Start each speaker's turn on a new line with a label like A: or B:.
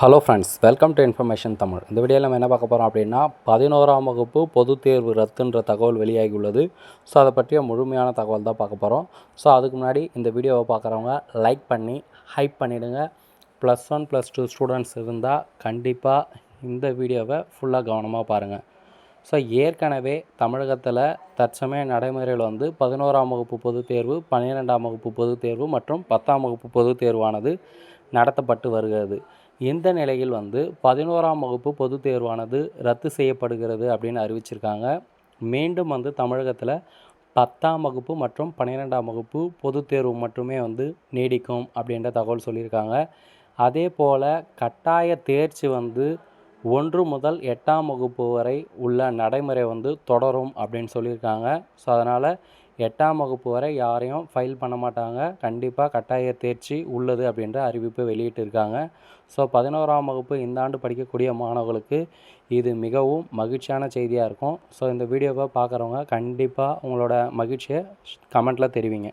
A: Hello friends welcome to information Tamil இந்த வீடியோவில் நம்ம என்ன பார்க்க போகிறோம் அப்படின்னா பதினோராம் வகுப்பு பொதுத் தேர்வு ரத்துன்ற தகவல் வெளியாகி உள்ளது ஸோ அதை பற்றிய முழுமையான தகவல் தான் பார்க்க போகிறோம் ஸோ அதுக்கு முன்னாடி இந்த வீடியோவை பார்க்குறவங்க லைக் பண்ணி ஹைப் பண்ணிவிடுங்க plus one plus two students இருந்தால் கண்டிப்பாக இந்த வீடியோவை ஃபுல்லாக கவனமாக பாருங்கள் ஸோ ஏற்கனவே தமிழகத்தில் தற்சமய நடைமுறையில் வந்து பதினோராம் வகுப்பு பொதுத் தேர்வு பன்னிரெண்டாம் வகுப்பு பொதுத் தேர்வு மற்றும் பத்தாம் வகுப்பு பொதுத் தேர்வானது நடத்தப்பட்டு வருகிறது. இந்த நிலையில் வந்து பதினோராம் வகுப்பு பொதுத் தேர்வானது ரத்து செய்யப்படுகிறது அப்படின்னு அறிவிச்சிருக்காங்க. மீண்டும் வந்து தமிழகத்தில் பத்தாம் வகுப்பு மற்றும் பன்னிரெண்டாம் வகுப்பு பொதுத் தேர்வு மட்டுமே வந்து நீடிக்கும் அப்படின்ற தகவல் சொல்லியிருக்காங்க. அதே போல் கட்டாய தேர்ச்சி வந்து ஒன்று முதல் எட்டாம் வகுப்பு வரை உள்ள நடைமுறை வந்து தொடரும் அப்படின்னு சொல்லியிருக்காங்க. ஸோ அதனால் எட்டாம் வகுப்பு வரை யாரையும் ஃபைல் பண்ண மாட்டாங்க. கண்டிப்பாக கட்டாய தேர்ச்சி உள்ளது அப்படின்ற அறிவிப்பு வெளியிட்டிருக்காங்க. ஸோ பதினோராம் வகுப்பு இந்த ஆண்டு படிக்கக்கூடிய மாணவர்களுக்கு இது மிகவும் மகிழ்ச்சியான செய்தியாக இருக்கும். ஸோ இந்த வீடியோவை பார்க்குறவங்க கண்டிப்பாக உங்களோட மகிழ்ச்சியை கமெண்ட்டில் தெரிவிங்க.